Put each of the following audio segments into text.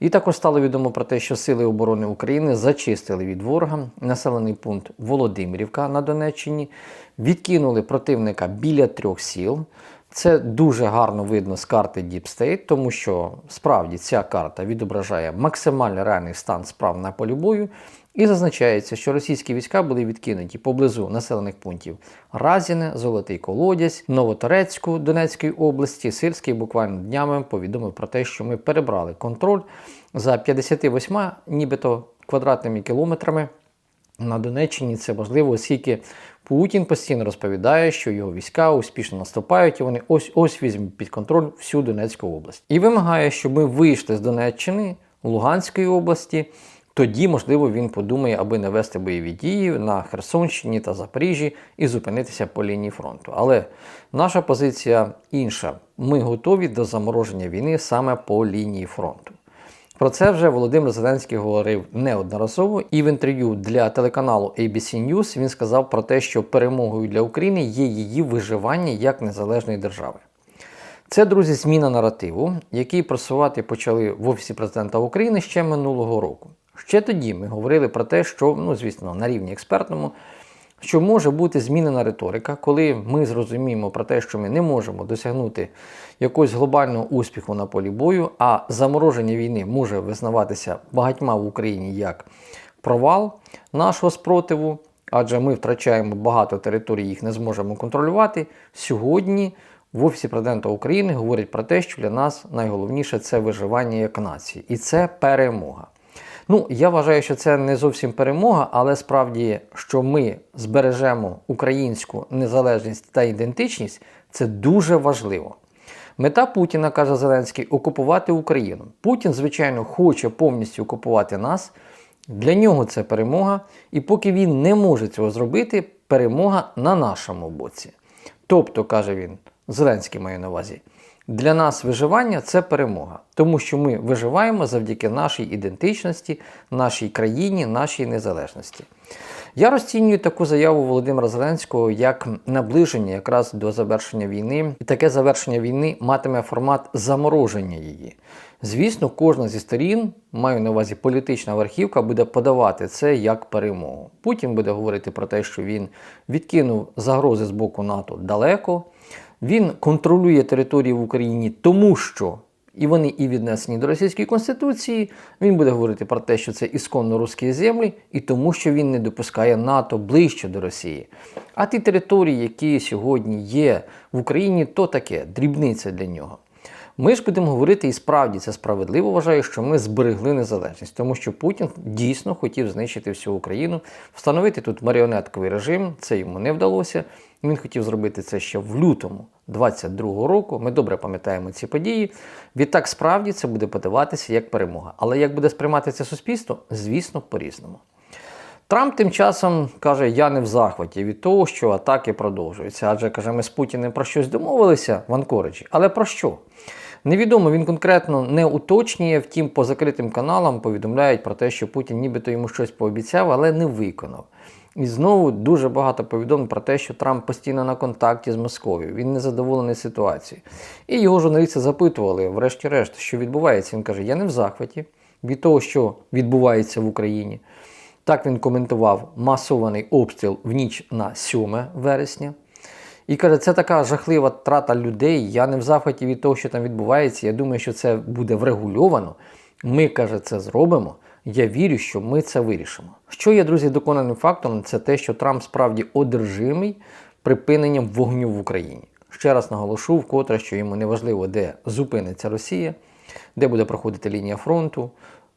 І також стало відомо про те, що Сили оборони України зачистили від ворога населений пункт Володимирівка на Донеччині, відкинули противника біля трьох сіл. Це дуже гарно видно з карти Deep State, тому що справді ця карта відображає максимально реальний стан справ на полі бою. І зазначається, що російські війська були відкинуті поблизу населених пунктів Разіне, Золотий Колодязь, Новоторецьку Донецької області. Сирський буквально днями повідомив про те, що ми перебрали контроль за 58 нібито квадратними кілометрами на Донеччині. Це важливо, оскільки Путін постійно розповідає, що його війська успішно наступають, і вони ось ось візьмуть під контроль всю Донецьку область. І вимагає, щоб ми вийшли з Донеччини, Луганської області. Тоді, можливо, він подумає, аби не вести бойові дії на Херсонщині та Запоріжжі і зупинитися по лінії фронту. Але наша позиція інша. Ми готові до замороження війни саме по лінії фронту. Про це вже Володимир Зеленський говорив неодноразово, і в інтерв'ю для телеканалу ABC News він сказав про те, що перемогою для України є її виживання як незалежної держави. Це, друзі, зміна наративу, який просувати почали в Офісі президента України ще минулого року. Ще тоді ми говорили про те, що, ну, звісно, на рівні експертному, що може бути змінена риторика, коли ми зрозуміємо про те, що ми не можемо досягнути якогось глобального успіху на полі бою, а замороження війни може визнаватися багатьма в Україні як провал нашого спротиву, адже ми втрачаємо багато територій, їх не зможемо контролювати. Сьогодні в Офісі президента України говорять про те, що для нас найголовніше це виживання як нації, і це перемога. Ну, я вважаю, що це не зовсім перемога, але справді, що ми збережемо українську незалежність та ідентичність, це дуже важливо. Мета Путіна, каже Зеленський, окупувати Україну. Путін, звичайно, хоче повністю окупувати нас. Для нього це перемога, і поки він не може цього зробити, перемога на нашому боці. Тобто, каже він, Зеленський має на увазі, для нас виживання це перемога, тому що ми виживаємо завдяки нашій ідентичності, нашій країні, нашій незалежності. Я розцінюю таку заяву Володимира Зеленського як наближення якраз до завершення війни, і таке завершення війни матиме формат замороження її. Звісно, кожна зі сторін, маю на увазі політична верхівка, буде подавати це як перемогу. Путін буде говорити про те, що він відкинув загрози з боку НАТО далеко. Він контролює території в Україні, тому що і вони і віднесені до Російської Конституції. Він буде говорити про те, що це ісконно русські землі, і тому, що він не допускає НАТО ближче до Росії. А ті території, які сьогодні є в Україні, то таке дрібниця для нього. Ми ж будемо говорити, і справді це справедливо вважаю, що ми зберегли незалежність, тому що Путін дійсно хотів знищити всю Україну, встановити тут маріонетковий режим. Це йому не вдалося. Він хотів зробити це ще в лютому 22-го року. Ми добре пам'ятаємо ці події. Відтак, справді це буде подаватися як перемога. Але як буде сприймати це суспільство, звісно, по-різному. Трамп тим часом каже: я не в захваті від того, що атаки продовжуються. Адже каже, ми з Путіним про щось домовилися в Анкориджі. Але про що? Невідомо, він конкретно не уточнює, втім, по закритим каналам повідомляють про те, що Путін нібито йому щось пообіцяв, але не виконав. І знову дуже багато повідомлень про те, що Трамп постійно на контакті з Московією, він не задоволений ситуацією. І його журналісти запитували, врешті-решт, що відбувається. Він каже: Я не в захваті від того, що відбувається в Україні. Так він коментував масований обстріл в ніч на 7 вересня. І каже, це така жахлива трата людей. Я не в захваті від того, що там відбувається. Я думаю, що це буде врегульовано. Ми, каже, це зробимо. Я вірю, що ми це вирішимо. Що є, друзі, доконаним фактом, це те, що Трамп справді одержимий припиненням вогню в Україні. Ще раз наголошу, вкотре, що йому не важливо, де зупиниться Росія, де буде проходити лінія фронту.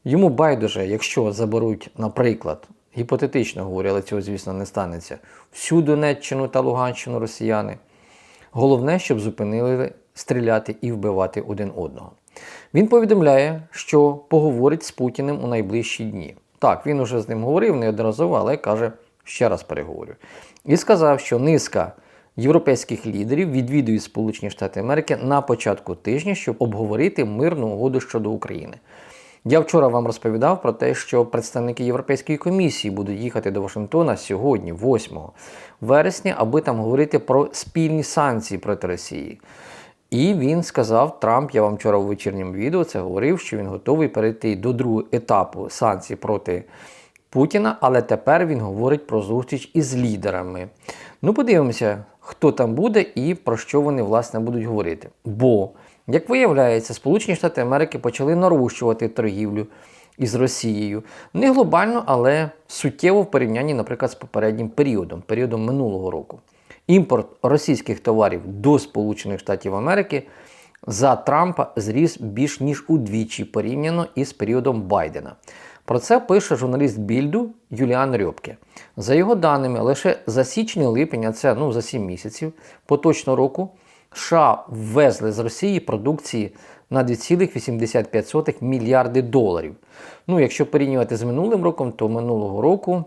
Йому байдуже, якщо заберуть, наприклад, гіпотетично говорю, але цього, звісно, не станеться, всю Донеччину та Луганщину росіяни. Головне, щоб зупинили стріляти і вбивати один одного. Він повідомляє, що поговорить з Путіним у найближчі дні. Так, він уже з ним говорив неодноразово, але каже, ще раз переговорю. І сказав, що низка європейських лідерів відвідують Сполучені Штати Америки на початку тижня, щоб обговорити мирну угоду щодо України. Я вчора вам розповідав про те, що представники Європейської комісії будуть їхати до Вашингтона сьогодні, 8 вересня, аби там говорити про спільні санкції проти Росії. І він сказав, Трамп, я вам вчора у вечірньому відео це говорив, що він готовий перейти до другого етапу санкцій проти Путіна, але тепер він говорить про зустріч із лідерами. Ну, подивимося, хто там буде і про що вони власне будуть говорити. Бо, як виявляється, Сполучені Штати Америки почали нарощувати торгівлю із Росією. Не глобально, але суттєво в порівнянні, наприклад, з попереднім періодом, періодом минулого року. Імпорт російських товарів до Сполучених Штатів Америки за Трампа зріс більш ніж удвічі порівняно із періодом Байдена. Про це пише журналіст Більду Юліан Рьопке. За його даними, лише за січень-липень, а це ну, за 7 місяців поточного року, США ввезли з Росії продукції на 2,85 мільярди доларів. Ну, якщо порівнювати з минулим роком, то минулого року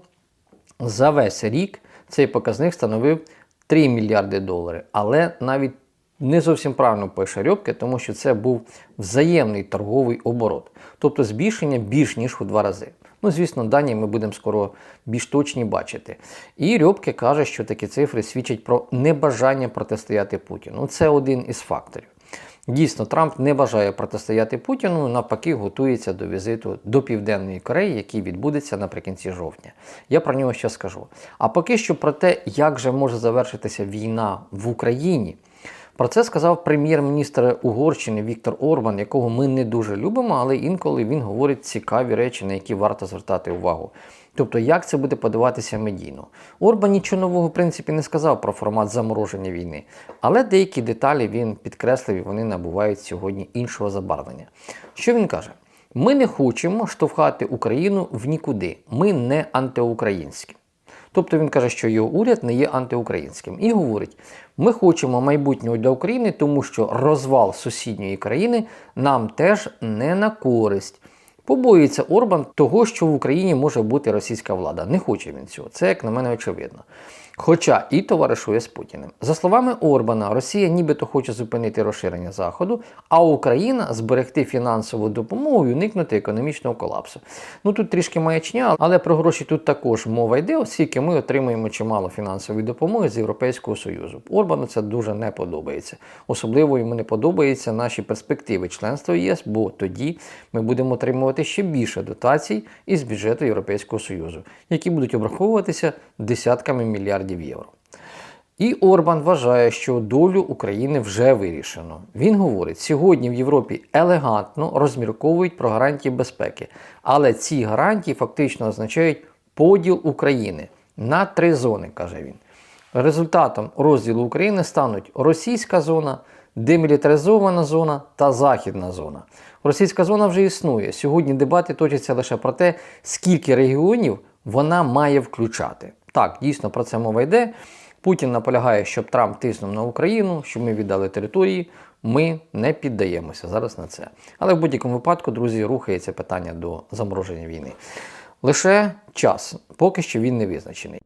за весь рік цей показник становив 3 мільярди доларів. Але навіть не зовсім правильно пише Рьопке, тому що це був взаємний торговий оборот, тобто збільшення більш ніж у два рази. Ну, звісно, дані ми будемо скоро більш точні бачити. І Рьопке каже, що такі цифри свідчать про небажання протистояти Путіну. Це один із факторів. Дійсно, Трамп не бажає протистояти Путіну, навпаки, готується до візиту до Південної Кореї, який відбудеться наприкінці жовтня. Я про нього ще скажу. А поки що про те, як же може завершитися війна в Україні. Про це сказав прем'єр-міністр Угорщини Віктор Орбан, якого ми не дуже любимо, але інколи він говорить цікаві речі, на які варто звертати увагу. Тобто, як це буде подаватися медійно. Орбан нічого нового в принципі не сказав про формат замороження війни, але деякі деталі він підкреслив і вони набувають сьогодні іншого забарвлення. Що він каже? Ми не хочемо штовхати Україну в нікуди. Ми не антиукраїнські. Тобто він каже, що його уряд не є антиукраїнським. І говорить: ми хочемо майбутнього для України, тому що розвал сусідньої країни нам теж не на користь. Побоюється Орбан того, що в Україні може бути російська влада. Не хоче він цього. Це, як на мене, очевидно. Хоча і товаришує з Путіним. За словами Орбана, Росія нібито хоче зупинити розширення Заходу, а Україна зберегти фінансову допомогу і уникнути економічного колапсу. Ну тут трішки маячня, але про гроші тут також мова йде, оскільки ми отримуємо чимало фінансової допомоги з Європейського Союзу. Орбану це дуже не подобається. Особливо йому не подобаються наші перспективи членства в ЄС, бо тоді ми будемо отримувати ще більше дотацій із бюджету Європейського Союзу, які будуть обраховуватися десятками мільярдів євро. І Орбан вважає, що долю України вже вирішено. Він говорить, сьогодні в Європі елегантно розмірковують про гарантії безпеки, але ці гарантії фактично означають поділ України на три зони, каже він. Результатом розділу України стануть російська зона, демілітаризована зона та західна зона. Російська зона вже існує. Сьогодні дебати точаться лише про те, скільки регіонів вона має включати. Так, дійсно про це мова йде. Путін наполягає, щоб Трамп тиснув на Україну, щоб ми віддали території. Ми не піддаємося зараз на це. Але в будь-якому випадку, друзі, рухається питання до замороження війни. Лише час, поки що він не визначений.